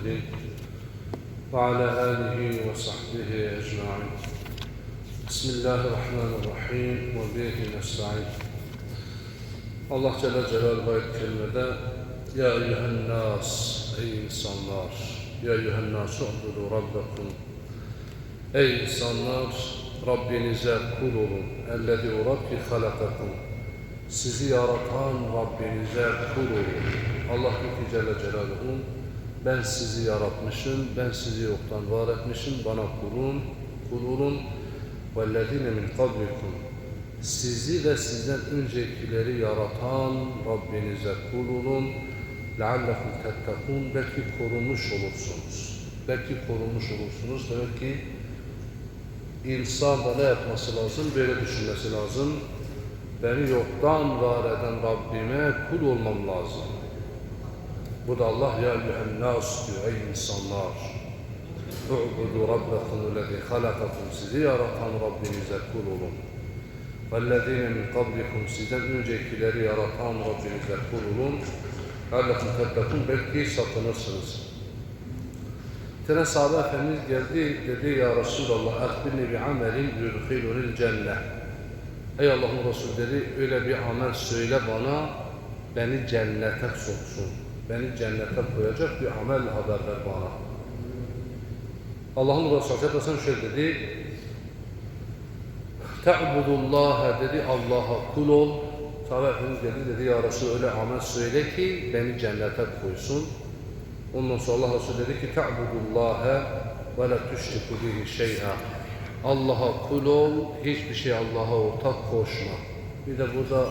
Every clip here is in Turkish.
محمد وعلى آله وصحبه أجمعين بسم الله الرحمن الرحيم وبه نستعين Allah Celle Celaluhu ayet kerimede Ya eyyühen nas Ey insanlar Ya eyyühen nas U'budu Rabbakum Ey insanlar Rabbinize kul olun Ellezî Rabbi halakakum Sizi yaratan Rabbinize kul olun Allah diyor ki Celle Celaluhu Ben sizi yaratmışım Ben sizi yoktan var etmişim Bana kulun Kul olun وَالَّذ۪ينَ مِنْ قَبْلِكُمْ sizi ve sizden öncekileri yaratan Rabbinize kul olun. لَعَلَّكُمْ تَتَّقُونَ Belki korunmuş olursunuz. Belki korunmuş olursunuz. Demek ki insan da ne yapması lazım? Böyle düşünmesi lazım. Beni yoktan var eden Rabbime kul olmam lazım. Bu da Allah ya eyyühennâs diyor ey insanlar. اُعْبُدُوا رَبَّكُمُ الَّذِي خَلَقَكُمْ Sizi yaratan Rabbinize kul olun. وَالَّذ۪ينَ مِنْ قَبْلِكُمْ Sizden öncekileri yaratan Rabbinize kul olun. لَعَلَّكُمْ تَتَّقُونَ Belki sakınırsınız. Bir tane sahabe efendimiz geldi, dedi ya Resulallah اَخْبِرْنِ بِعَمَلٍ يُدْخِلُنِ الْجَنَّةِ Ey Allah'ın Resulü dedi, öyle bir amel söyle bana, beni cennete soksun. Beni cennete koyacak bir amel haber ver bana. Allah'ın Resulü Aleyhisselam şöyle dedi, Te'budullaha dedi Allah'a kul ol. Sahabe geldi dedi ya Resulü öyle amel söyle ki beni cennete koysun. Ondan sonra Allah Resulü dedi ki Te'budullaha ve la tüşriku bihi şey'a. Allah'a kul ol, hiçbir şey Allah'a ortak koşma. Bir de burada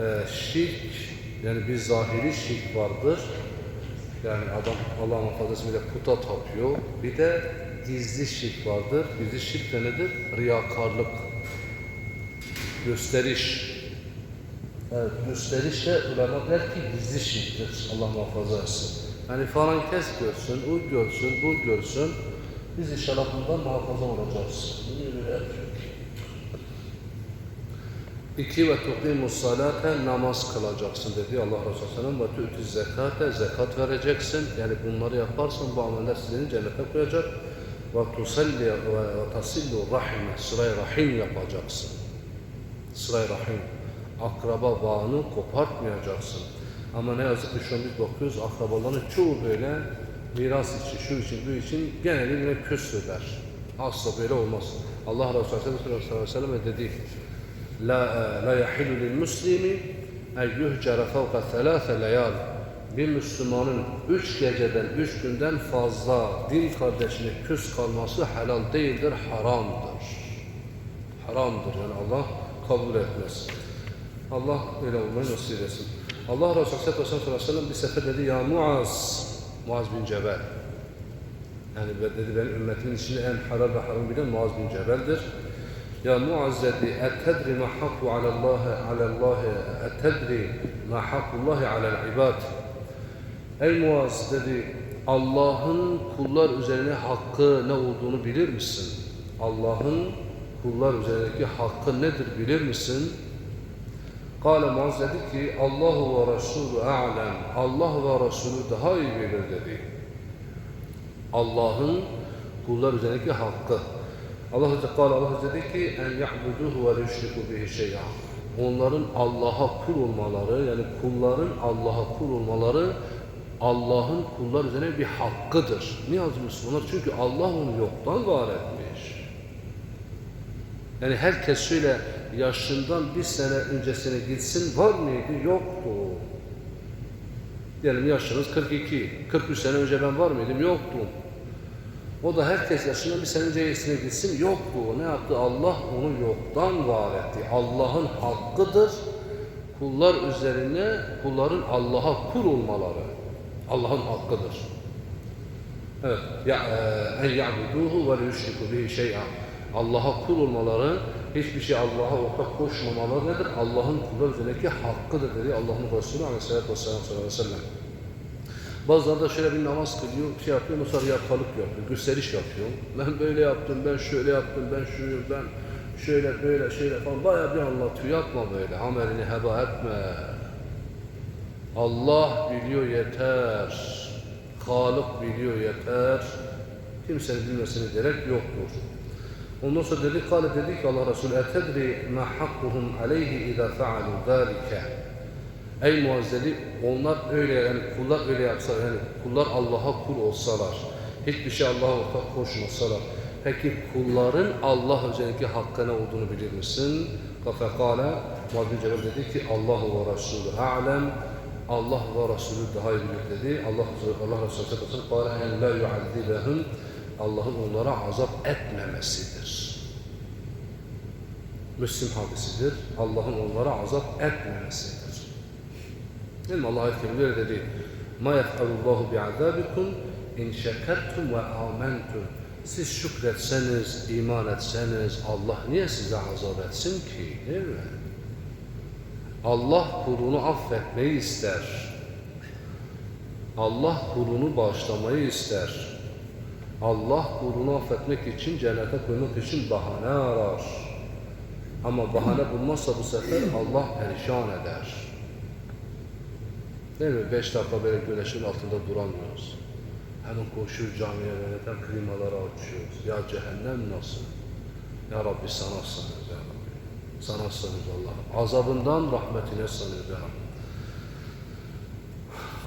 e, şirk, yani bir zahiri şirk vardır. Yani adam Allah muhafazasıyla puta tapıyor. Bir de gizli şirk vardır. Gizli şirk de nedir? Riyakarlık. Gösteriş. Evet, gösteriş de ulema der ki gizli şirktir. Allah muhafaza etsin. Yani falan kes görsün, o görsün, bu görsün. Biz inşallah bundan muhafaza olacağız. İki ve tuqimu salate namaz kılacaksın dedi Allah Resulü Aleyhisselam ve tu'ti zekate zekat vereceksin. Yani bunları yaparsan bu ameller seni cennete koyacak. Ve tusalli ve tasillu rahime sırayı rahim yapacaksın. Sırayı rahim. Akraba bağını kopartmayacaksın. Ama ne yazık ki şu an biz bakıyoruz akrabaların çoğu böyle miras için, şu için, bu için genellikle küsürler. Asla böyle olmaz. Allah Resulü sallallahu aleyhi ve sellem dedi La, la yahilu lil muslimi en yuhcara fevka thelâfe leyal. Bir Müslümanın üç geceden, üç günden fazla din kardeşine küs kalması helal değildir, haramdır. Haramdır yani Allah kabul etmez. Allah öyle olmayı nasip etsin. Allah Resulü sallallahu aleyhi ve sellem bir sefer dedi ya Muaz, Muaz bin Cebel. Yani dedi benim ümmetimin içinde en halal ve haram bilen Muaz bin Cebel'dir. Ya Muaz dedi, etedri ma hakku alallahi alallahi, etedri ma hakkullahi alel ibad. Ey Muaz dedi, Allah'ın kullar üzerine hakkı ne olduğunu bilir misin? Allah'ın kullar üzerindeki hakkı nedir bilir misin? Kale Muaz dedi ki Allahu ve Resulü a'lem. Allah ve Resulü daha iyi bilir dedi. Allah'ın kullar üzerindeki hakkı. Allah Teala Allah dedi ki en ya'buduhu ve yüşriku bihi şey'a. Onların Allah'a kul olmaları yani kulların Allah'a kul olmaları Allah'ın kullar üzerine bir hakkıdır. Niye aziz Müslümanlar? Çünkü Allah onu yoktan var etmiş. Yani herkes şöyle yaşından bir sene öncesine gitsin var mıydı? Yoktu. Diyelim yaşınız 42. 43 sene önce ben var mıydım? Yoktum. O da herkes yaşından bir sene öncesine gitsin. Yoktu. O ne yaptı? Allah onu yoktan var etti. Allah'ın hakkıdır. Kullar üzerine kulların Allah'a kul olmaları. Allah'ın hakkıdır. Evet. Ya en ya'buduhu ve yüşriku bihi şey'a. Allah'a kul olmaları, hiçbir şey Allah'a ortak koşmamaları nedir? Allah'ın kullar üzerindeki hakkıdır dedi Allah'ın Resulü Aleyhisselatü Vesselam sallallahu aleyhi ve sellem. Bazıları da şöyle bir namaz kılıyor, şey yapıyor, sonra riyakalık yapıyor, gösteriş yapıyor. Ben böyle yaptım, ben şöyle yaptım, ben şunu, ben şöyle böyle şöyle falan bayağı bir anlatıyor. Yapma böyle, amelini heba etme. Allah biliyor yeter. Halık biliyor yeter. Kimsenin bilmesine gerek yoktur. Ondan sonra dedi, kâle dedi ki Allah Resulü, etedri ma hakkuhum aleyhi idâ fealu zâlike. Ey muazzeli, onlar öyle yani kullar öyle yapsa yani kullar Allah'a kul olsalar, hiçbir şey Allah'a ortak koşmasalar, peki kulların Allah özellikle hakkı ne olduğunu bilir misin? Kafekale, Muazzin Celal dedi ki Allah ve Resulü a'lem, Allah ve Resulü daha iyi bilir dedi. Allah, Allah Resulü sallallahu aleyhi ve sellem la yu'azzibahum Allah'ın onlara azap etmemesidir. Müslim hadisidir. Allah'ın onlara azap etmemesidir. Değil mi? Allah ayet kelimeleri dedi. Ma yef'alullahu bi'azabikum in şekertum ve amentum. Siz şükretseniz, iman etseniz Allah niye size azap etsin ki? Değil mi? Allah kulunu affetmeyi ister. Allah kulunu bağışlamayı ister. Allah kulunu affetmek için, cennete koymak için bahane arar. Ama bahane bulmazsa bu sefer Allah perişan eder. Değil mi? Beş dakika böyle güneşin altında duramıyoruz. Hemen koşuyor camiye böyle tam klimaları açıyoruz. Ya cehennem nasıl? Ya Rabbi sana sığınırız ya Rabbi. Sana sığınırız Allah'ım. Azabından rahmetine sığınırız ya Rabbi.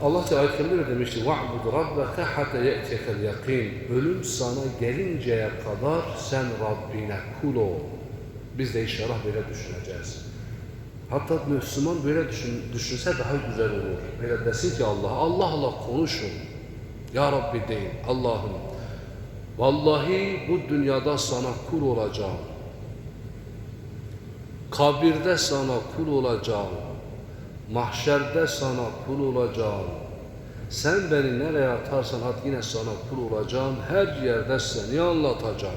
Allah Teala ayet kerimede demişti وَعْبُدْ رَبَّكَ حَتَى يَأْتِيَكَ الْيَقِينَ Ölüm sana gelinceye kadar sen Rabbine kul ol. Biz de inşallah böyle düşüneceğiz. Hatta Müslüman böyle düşün, düşünse daha güzel olur. Böyle desin ki Allah, Allah'la konuşun. Ya Rabbi deyin, Allah'ım. Vallahi bu dünyada sana kul olacağım. Kabirde sana kul olacağım. Mahşerde sana kul olacağım. Sen beni nereye atarsan at yine sana kul olacağım. Her yerde seni anlatacağım.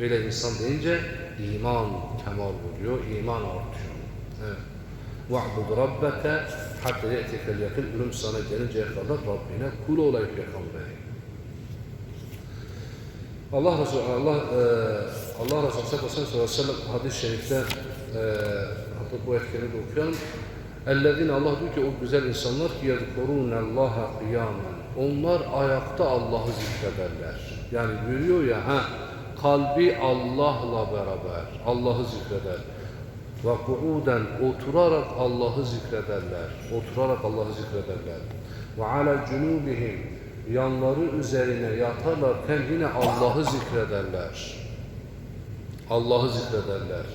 Böyle insan deyince iman kemal buluyor, iman artıyor. Evet. وَعْبُدْ رَبَّكَ حَتَّى يَأْتِكَ الْيَقِينَ Ölüm sana gelinceye kadar Rabbine kul olayım peygamberi. Allah Resulü Allah e, Allah Resulü sallallahu aleyhi ve sellem hadis-i şerifte e, hatta bu etkeni de okuyalım. Ellezine Allah diyor ki o güzel insanlar ki yezkurûne Allah'a kıyamen. Onlar ayakta Allah'ı zikrederler. Yani görüyor ya ha kalbi Allah'la beraber Allah'ı zikreder. Ve kuuden oturarak Allah'ı zikrederler. Oturarak Allah'ı zikrederler. Ve ala cunubihim yanları üzerine yatarlarken yine Allah'ı zikrederler. Allah'ı zikrederler.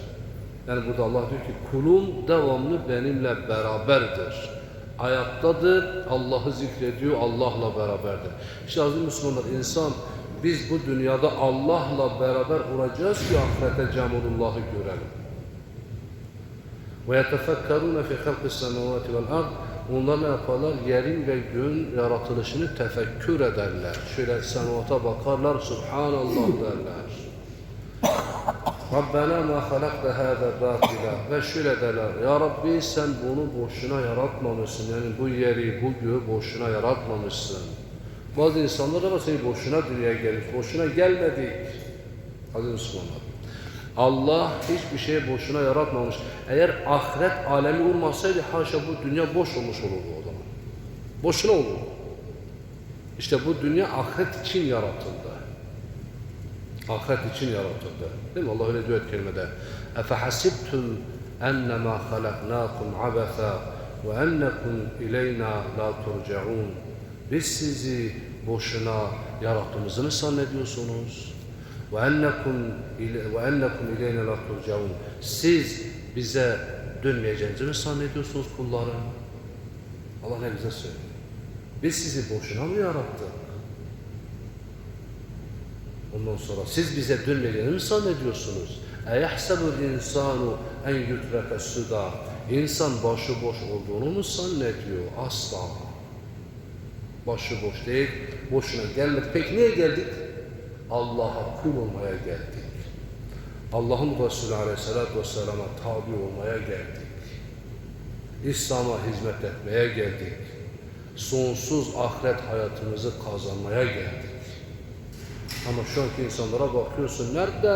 Yani burada Allah diyor ki kulum devamlı benimle beraberdir. Ayaktadır, Allah'ı zikrediyor, Allah'la beraberdir. İşte aziz Müslümanlar insan biz bu dünyada Allah'la beraber olacağız ki ahirete Cemurullah'ı görelim. Ve yetefekkerûne fi halqis semavati vel ard. Onlar ne yaparlar? Yerin ve göğün yaratılışını tefekkür ederler. Şöyle semavata bakarlar, Subhanallah derler. Rabbena ma halakta hâzâ bâtila. Ve şöyle derler, Ya Rabbi sen bunu boşuna yaratmamışsın. Yani bu yeri, bu göğü boşuna yaratmamışsın. Bazı insanlar var seni boşuna dünyaya gelmiş. Boşuna gelmedik. Aziz Müslümanlar. Allah hiçbir şey boşuna yaratmamış. Eğer ahiret alemi olmasaydı haşa bu dünya boş olmuş olurdu o zaman. Boşuna olurdu. İşte bu dünya ahiret için yaratıldı. Ahiret için yaratıldı. Değil mi? Allah öyle diyor kelimede. اَفَحَسِبْتُمْ اَنَّمَا خَلَقْنَاكُمْ عَبَثًا وَاَنَّكُمْ اِلَيْنَا لَا تُرْجَعُونَ Biz sizi boşuna yarattığımızı mı zannediyorsunuz? وَاَنَّكُمْ وَاَنَّكُمْ اِلَيْنَا لَا تُرْجَعُونَ Siz bize dönmeyeceğinizi mi zannediyorsunuz kullarım? Allah ne güzel söylüyor. Biz sizi boşuna mı yarattık? Ondan sonra siz bize dönmeyeceğini mi zannediyorsunuz? اَيَحْسَبُ الْاِنْسَانُ اَنْ يُتْرَكَ السُّدَى İnsan başıboş olduğunu mu zannediyor? Asla. Başıboş değil, boşuna gelmedik. Peki niye geldik? Allah'a kul olmaya geldik. Allah'ın Resulü Aleyhisselatü Vesselam'a tabi olmaya geldik. İslam'a hizmet etmeye geldik. Sonsuz ahiret hayatımızı kazanmaya geldik. Ama şu anki insanlara bakıyorsun nerede?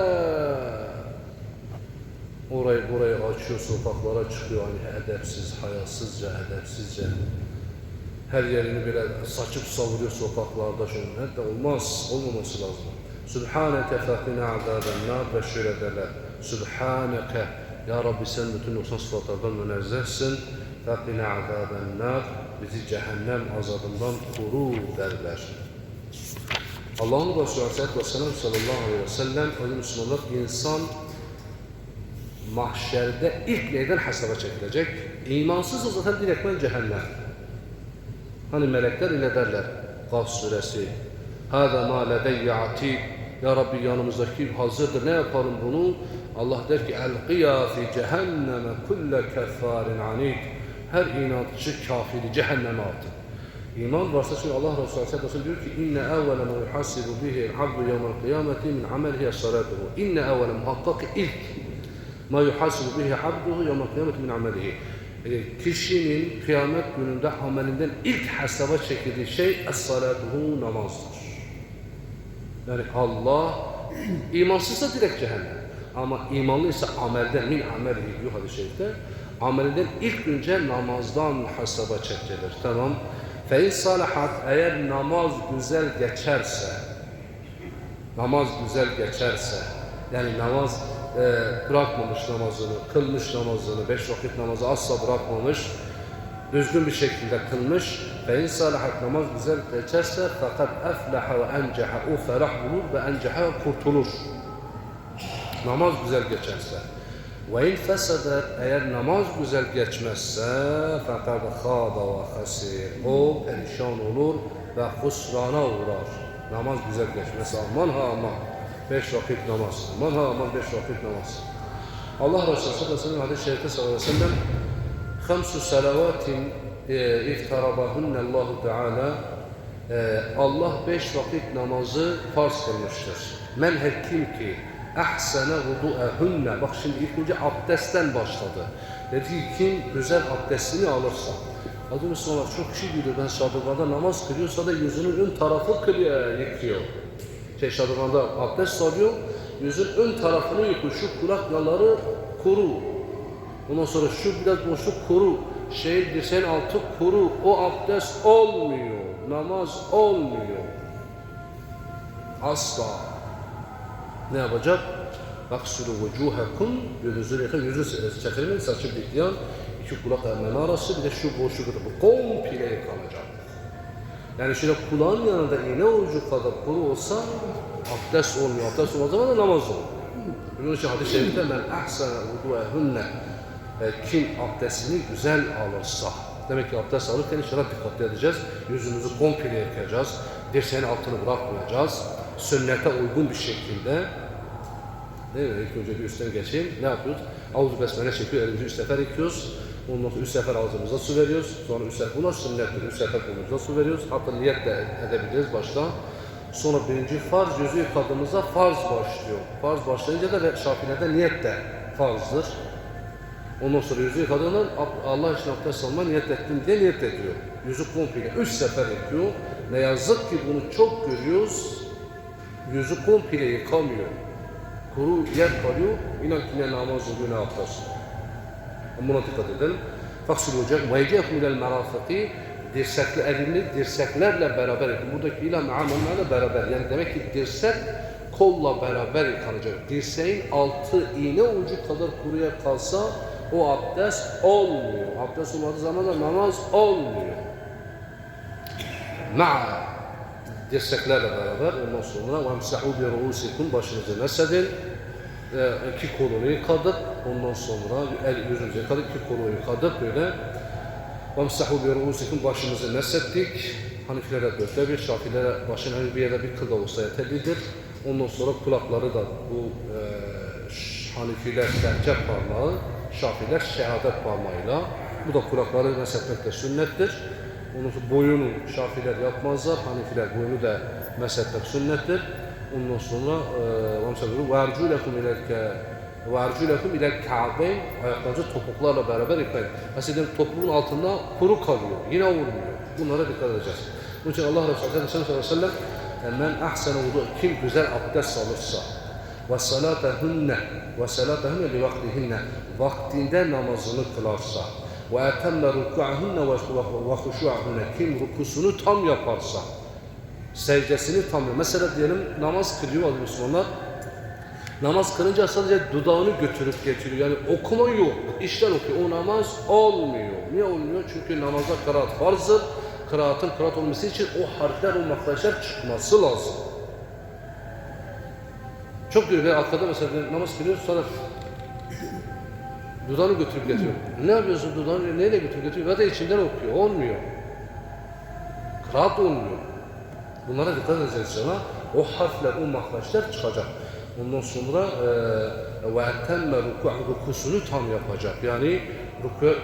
Orayı burayı açıyor, sokaklara çıkıyor hani edepsiz, hayasızca, edepsizce. her yerini bile saçıp savuruyor sokaklarda şöyle. Hatta olmaz, olmaması lazım. Sübhaneke fekine azaben nar ve şöyle derler. Sübhaneke Ya Rabbi sen bütün noksan sıfatlardan münezzehsin. Fekine azaben nar bizi cehennem azabından koru derler. Allah'ın Resulü Aleyhisselatü Vesselam sallallahu aleyhi ve sellem o Müslümanlar insan mahşerde ilk neyden hesaba çekilecek? İmansız zaten direktmen cehennem. Hani melekler ile derler Kaf suresi Hâzâ mâ ledeyye atîd Ya Rabbi yanımızdaki hazırdır ne yapalım bunu? Allah der ki Elqiyâ fi cehenneme kulle keffârin anid Her inatçı kafiri cehenneme atın. İman varsa çünkü Allah Resulü Aleyhisselatü diyor ki inne evvele ma yuhasibu bihi abdu yevmel kıyameti min amelihi salatuhu. İnne evvele muhakkak ilk ma yuhasibu bihi abduhu yevmel kıyameti min amelihi. Yani kişinin kıyamet gününde amelinden ilk hesaba çekildiği şey es-salatuhu namazdır. Yani Allah imansızsa direkt cehennem. Ama imanlı ise amelden min amelihi diyor hadis-i şerifte. Amelinden ilk önce namazdan hesaba çekilir. Tamam. Fe salahat eğer namaz güzel geçerse namaz güzel geçerse yani namaz e, bırakmamış namazını, kılmış namazını, beş vakit namazı asla bırakmamış, düzgün bir şekilde kılmış ve in salahat namaz güzel geçerse fakat eflaha ve enceha o ferah bulur ve enceha kurtulur. Namaz güzel geçerse. Ve in fesedet eğer namaz güzel geçmezse fakat khaba ve hasir o perişan olur ve husrana uğrar. Namaz güzel geçmezse aman ha aman beş vakit namaz aman ha aman beş vakit namaz. Allah Resulü sallallahu aleyhi ve sellem hadis-i şerifte sallallahu aleyhi ve sellem Kamsu salavatin e, iftarabahünnellahu Teala Allah beş vakit namazı farz kılmıştır. Men her kim ki ahsene vudu'ehünne bak şimdi ilk önce abdestten başladı. Dedi ki kim güzel abdestini alırsa Adı Müslüman çok kişi diyor ben şadırvanda namaz kılıyorsa da yüzünün ön tarafı kılıyor, yıkıyor. Şey şadırvanda abdest alıyor, yüzün ön tarafını yıkıyor. Şu kulak yaları kuru, Ondan sonra şu biraz boşluk kuru. Şey dirseğin altı kuru. O abdest olmuyor. Namaz olmuyor. Asla. Ne yapacak? Baksulu vucuhakum yüzünüzü yıkın, yüzü çekilmeyin, saçı bitleyen, iki kulak hemen arası, bir de şu boşluk bu komple yıkanacak. Yani şöyle kulağın yanında iğne ucu kadar kuru olsa abdest olmuyor. Abdest olmaz zaman da namaz olur. Bunun için hadis-i şerifte men ahsana vudu'ehunne e, kim abdestini güzel alırsa demek ki abdest alırken şuna dikkatli edeceğiz. Yüzümüzü komple yıkayacağız. Dirseğin altını bırakmayacağız. Sünnete uygun bir şekilde Değil mi? İlk önce bir üstten geçeyim. Ne yapıyoruz? Avuzu besmele çekiyor, elimizi üç sefer yıkıyoruz. Ondan sonra üç sefer ağzımıza su veriyoruz. Sonra üç sefer, buna sünnettir. Üç sefer burnumuza su veriyoruz. Hatta niyet de edebiliriz başta. Sonra birinci farz yüzü yıkadığımızda farz başlıyor. Farz başlayınca da ve Şafii'de niyet de farzdır. Ondan sonra yüzü yıkadığında Allah için abdest alma niyet ettim diye niyet ediyor. Yüzü komple üç sefer yıkıyor. Ne yazık ki bunu çok görüyoruz. Yüzü komple yıkamıyor kuru yer kalıyor. İnan ki ne namaz oluyor ne abdest. Buna dikkat edelim. Olacak. Ve yecekum ilel merafiki dirsekli elini dirseklerle beraber edin. Buradaki ilah me'amunlarla beraber. Yani demek ki dirsek kolla beraber yıkanacak. Dirseğin altı iğne ucu kadar kuruya kalsa o abdest olmuyor. Abdest olmadığı zaman da namaz olmuyor. Ma'a dirseklerle beraber ondan sonra vemsahu bi ruusikum başınızı mesedin ve iki kolunu yıkadık. Ondan sonra el yüzümüzü yıkadık, iki kolunu yıkadık böyle. Vemsahu bi ruusikum başımızı mesettik. Hanifilere dörtte bir, Şafilere başın her bir yere bir kıl da olsa yeterlidir. Ondan sonra kulakları da bu e, Hanifiler serçe parmağı Şafiler şehadet parmağıyla. Bu da kulakları mesetmek de sünnettir. Ondan boyunu Şafiler yapmazlar, Hanifiler boyunu da meshetmek sünnettir. Ondan sonra erculekum ilelke ve erculekum ilel ka'beyn ayaklarınızı topuklarla beraber yıkayın. Mesela topuğun altında kuru kalıyor, yine vurmuyor. Bunlara dikkat edeceğiz. Bunun için Allah Resulü sallallahu aleyhi ve sellem men ahsene vudu kim güzel abdest alırsa ve salatehunne ve salatehunne li vaktihinne vaktinde namazını kılarsa Ve etemme rükû'ahunne ve huşû'ahunne. Kim rukusunu tam yaparsa, secdesini tam Mesela diyelim namaz kılıyor Müslümanlar. Namaz kılınca sadece dudağını götürüp getiriyor. Yani okuma yok. İşten okuyor. O namaz olmuyor. Niye olmuyor? Çünkü namazda kıraat farzdır. Kıraatın kıraat olması için o harfler, o makrajlar çıkması lazım. Çok görüyor. Ben arkada mesela namaz kılıyor sonra dudağını götürüp getiriyor. Ne yapıyorsun dudağını? Neyle götürüp getiriyor? Da içinden okuyor. Olmuyor. Kıraat olmuyor. Bunlara dikkat edeceğiz sana. O harfler, o makrajlar çıkacak. Ondan sonra e, ve etemme ruku- rukusunu tam yapacak. Yani ruku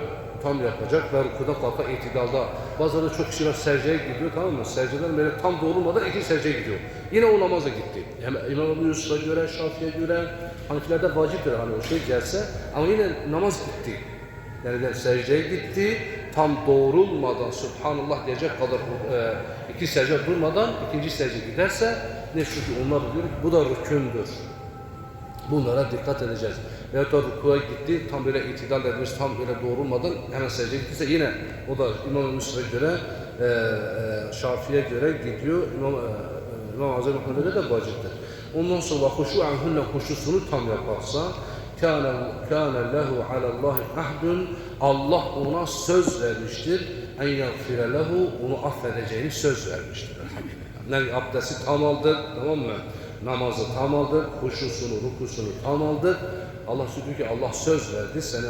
tam yapacak ve rukuda kalka itidalda. Bazıları çok kişiler secdeye gidiyor tamam mı? Secdeden böyle tam doğrulmadan iki secdeye gidiyor. Yine o namaza gitti. Hem İmam Ebu Yusuf'a göre, Şafi'ye göre, Hanifilerde vaciptir hani o şey gelse ama yine namaz gitti. Yani de secdeye gitti, tam doğrulmadan Subhanallah diyecek kadar e, iki secde durmadan ikinci secde giderse ne çünkü onlar diyor bu da rükündür. Bunlara dikkat edeceğiz. Veyahut da rükuya gitti, tam böyle itidal etmiş, tam böyle doğrulmadan hemen secdeye gittiyse yine o da İmam-ı göre, e, e, Şafi'ye göre gidiyor. İmam, e, e, İmam Azam Muhammed'e de vaciptir. Ondan sonra huşu anhunne huşusunu tam yaparsa kâne lehu alallahi ahdun Allah ona söz vermiştir. En yagfire lehu onu affedeceğini söz vermiştir. Yani abdesti tam aldık tamam mı? Namazı tam aldık, huşusunu, rukusunu tam aldık. Allah diyor ki Allah söz verdi seni